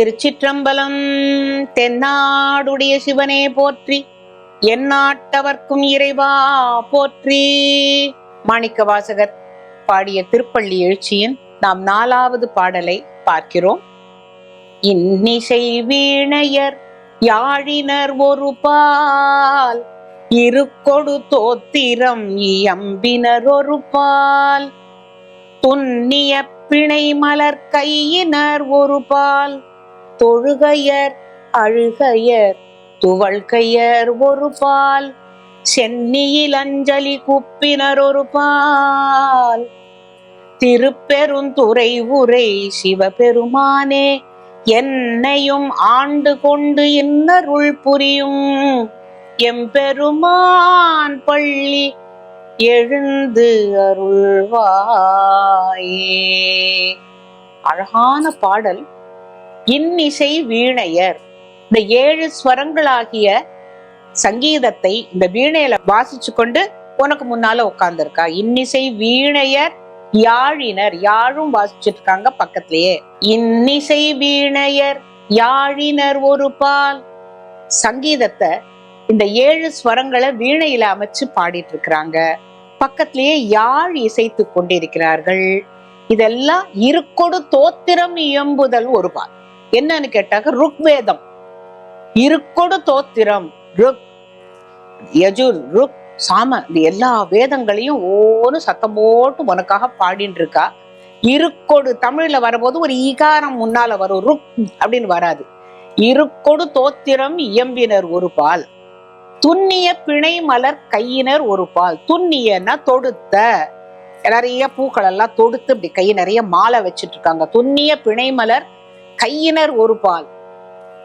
திருச்சிற்றம்பலம் தென்னாடுடைய சிவனே போற்றி எந்நாட்டவர்க்கும் இறைவா போற்றி. மாணிக்க வாசகர் பாடிய திருப்பள்ளி எழுச்சியின் நாம் நாலாவது பாடலை பார்க்கிறோம். இன்னிசை வீணையர் யாழினர் ஒரு பால் இருக்கொடு தோத்திரம் இயம்பினர் ஒரு பால் துன்னிய பிணை மலர் கையினர் ஒரு பால் தொழுகையர் அழுகையர் துவள்கையர் ஒரு பால் சென்னியில் அஞ்சலி குப்பினர் ஒரு பால். திருப்பெருந்துறை உரை சிவபெருமானே என்னையும் ஆண்டு கொண்டு இன்னருள் புரியும். எம்பெருமான் பள்ளி எழுந்து அருள்வாயே. அழகான பாடல். இன்னிசை வீணையர். இந்த ஏழு ஸ்வரங்களாகிய சங்கீதத்தை இந்த வீணையில வாசிச்சு கொண்டு உனக்கு முன்னால உட்கார்ந்துருக்கா இன்னிசை வீணையர் யாழினர். யாழும் வாசிச்சுட்டு இருக்காங்க பக்கத்திலேயே. இன்னிசை வீணையர் யாழினர் ஒரு பால் சங்கீதத்தை இந்த ஏழு ஸ்வரங்களை வீணையில அமைச்சு பாடிட்டு இருக்கிறாங்க பக்கத்திலேயே யாழ் இசைத்து கொண்டிருக்கிறார்கள். இதெல்லாம் இருக்கொடு தோத்திரம் இயம்புதல் ஒரு பால் என்னன்னு கேட்டாக்க ருக்வேதம். இருக்கொடு தோத்திரம். ருக் யஜுர் ருக் சாம இது எல்லா வேதங்களையும் ஒவ்வொரு சத்தம் போட்டு உனக்காக பாடின்னு இருக்கா இருக்கொடு தமிழ்ல வரும்போது ஒரு ஈகாரம் முன்னால வரும் ருக் அப்படின்னு வராது. இருக்கொடு தோத்திரம் இயம்பினர் ஒரு பால். துண்ணிய பிணை மலர் கையினர் ஒரு பால். துண்ணியன்னா தொடுத்த. நிறைய பூக்கள் எல்லாம் தொடுத்து இப்படி கை நிறைய மாலை வச்சிட்டு இருக்காங்க துண்ணிய பிணை மலர் கையினர் ஒரு பால்.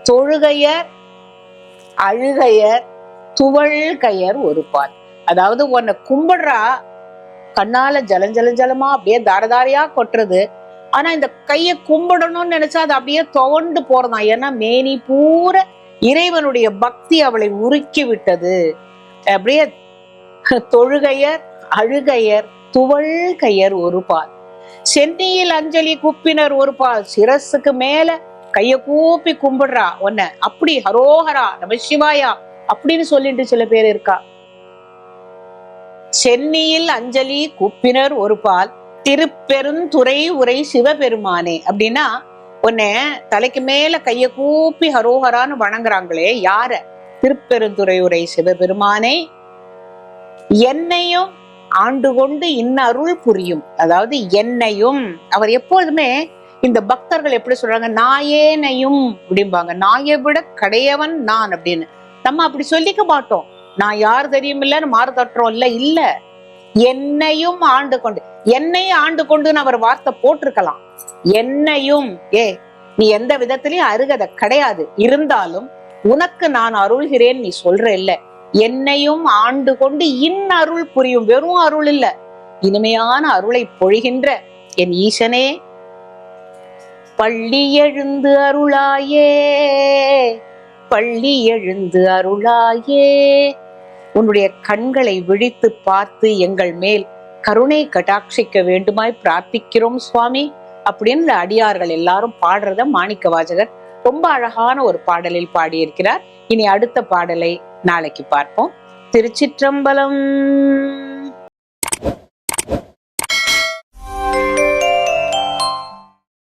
தொழுகையர் அழுகையர் துவள் ஒரு பால். அதாவது உன்னை கும்பிடுறா கண்ணால ஜலம் ஜலம் ஜலமா அப்படியே தாரதாரியா கொட்டுறது. ஆனா இந்த கையை கும்பிடணும்னு நினைச்சா அது அப்படியே துவண்டு போறதான் ஏன்னா மேனி பூர இறைவனுடைய பக்தி அவளை உருக்கி விட்டது. அப்படியே தொழுகையர் அழுகையர் துவள் கையர் ஒரு பால். சென்னியில் அஞ்சலி குப்பினர் ஒரு பால் சிரசுக்கு மேல கைய கூப்பி கும்பிடுறா. உன்ன அப்படி ஹரோஹரா நம சிவாயா அப்படின்னு சொல்லிட்டு சில பேர் இருக்கா. சென்னியில் அஞ்சலி குப்பினர் ஒரு பால் திருப்பெருந்துறை உரை சிவபெருமானே அப்படின்னா உன்னை தலைக்கு மேல கைய கூப்பி ஹரோஹரான்னு வணங்குறாங்களே யார? திருப்பெருந்துறை உரை சிவபெருமானே. என்னையும் ஆண்டு கொண்டு இன்ன அருள் புரியும். அதாவது என்னையும் அவர் எப்பொழுதுமே இந்த பக்தர்கள் எப்படி சொல்றாங்க நாயேனையும் அப்படிம்பாங்க. நாயை விட கடையவன் நான் அப்படின்னு. நம்ம அப்படி சொல்லிக்க மாட்டோம். நான் யார் தெரியுமில்லன்னு மாறு தட்டுறோம் இல்ல இல்ல. என்னையும் ஆண்டு கொண்டு என்னையும் ஆண்டு கொண்டுன்னு அவர் வார்த்தை போட்டிருக்கலாம். என்னையும் ஏ நீ எந்த விதத்திலையும் அருகதை கிடையாது. இருந்தாலும் உனக்கு நான் அருள்கிறேன் நீ சொல்ற இல்ல. என்னையும் ஆண்டு கொண்டு இன் அருள் புரியும். வெறும் அருள் இல்ல. இனிமையான அருளை பொழிகின்ற என் ஈசனே பள்ளி எழுந்து அருளாயே பள்ளி எழுந்து அருளாயே. உன்னுடைய கண்களை விழித்து பார்த்து எங்கள் மேல் கருணை கட்டாட்சிக்க வேண்டுமாய் பிரார்த்திக்கிறோம் சுவாமி. அப்படின்னு அடியார்கள் எல்லாரும் பாடுறத மாணிக்க வாசகர் ரொம்ப அழகான ஒரு பாடலில் பாடியிருக்கிறார். இனி அடுத்த பாடலை நாளைக்கு பார்ப்போம். திருச்சிற்றம்பலம்.